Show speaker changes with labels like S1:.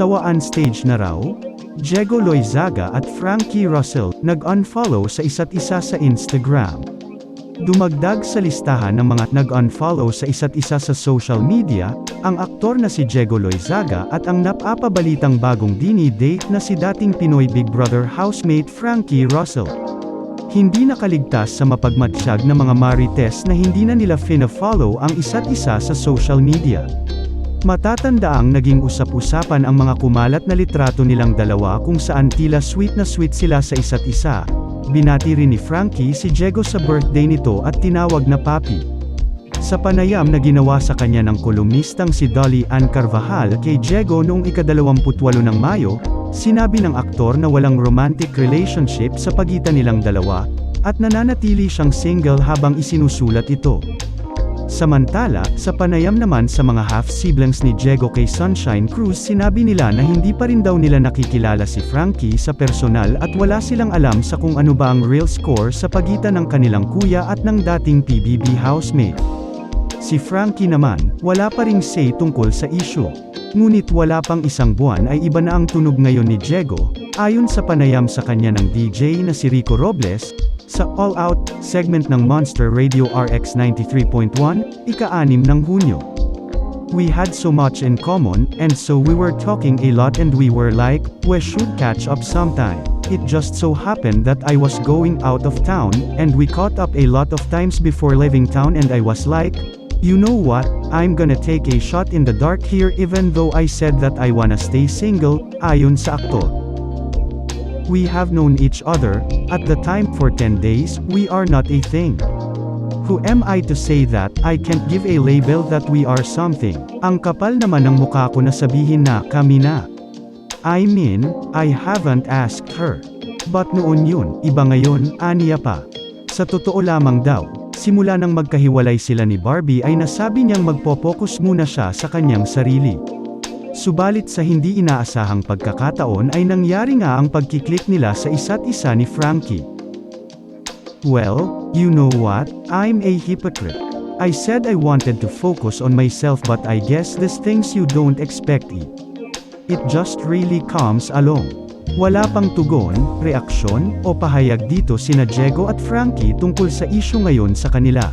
S1: Sawaan stage na raw? Diego Loizaga at Frankie Russell nag-unfollow sa isa't isa sa Instagram. Dumagdag sa listahan ng mga nag-unfollow sa isa't isa sa social media, ang aktor na si Diego Loizaga at ang napapabalitang bagong dini date na si dating Pinoy Big Brother housemate Frankie Russell. Hindi nakaligtas sa mapagmatsyag na mga marites na hindi na nila fina-follow ang isa't isa sa social media. Matatandaang naging usap-usapan ang mga kumalat na litrato nilang dalawa kung saan tila sweet na sweet sila sa isa't isa. Binati rin ni Frankie si Diego sa birthday nito at tinawag na papi. Sa panayam na ginawa sa kanya ng kolumnistang si Dolly Ann Carvajal kay Diego noong ikadalawamputwalo ng Mayo, sinabi ng aktor na walang romantic relationship sa pagitan nilang dalawa, at nananatili siyang single habang isinusulat ito. Samantala, sa panayam naman sa mga half-siblings ni Diego kay Sunshine Cruz sinabi nila na hindi pa rin daw nila nakikilala si Frankie sa personal at wala silang alam sa kung ano ba ang real score sa pagitan ng kanilang kuya at ng dating PBB housemate. Si Frankie naman, wala pa ring say tungkol sa issue. Ngunit wala pang isang buwan ay iba na ang tunog ngayon ni Diego, ayon sa panayam sa kanya ng DJ na si Rico Robles, sa All Out segment ng Monster Radio RX 93.1, ika-anim ng Hunyo. We had so much in common, and so we were talking a lot and we were like, we should catch up sometime. It just so happened that I was going out of town, and we caught up a lot of times before leaving town and I was like, you know what, I'm gonna take a shot in the dark here even though I said that I wanna stay single, ayon sa aktor. We have known each other, at the time for 10 days, we are not a thing. Who am I to say that, I can't give a label that we are something. Ang kapal naman ng mukha ko na sabihin na, kami na. I mean, I haven't asked her. But noon yun, iba ngayon, aniya pa. Sa totoo lamang daw, simula nang magkahiwalay sila ni Barbie ay nasabi niyang magpo-focus muna siya sa kanyang sarili. Subalit sa hindi inaasahang pagkakataon ay nangyari nga ang pagkiklik nila sa isa't isa ni Frankie. Well, you know what, I'm a hypocrite. I said I wanted to focus on myself but I guess these things you don't expect it. It just really comes along. Wala pang tugon, reaksyon, o pahayag dito sina Diego at Frankie tungkol sa isyu ngayon sa kanila.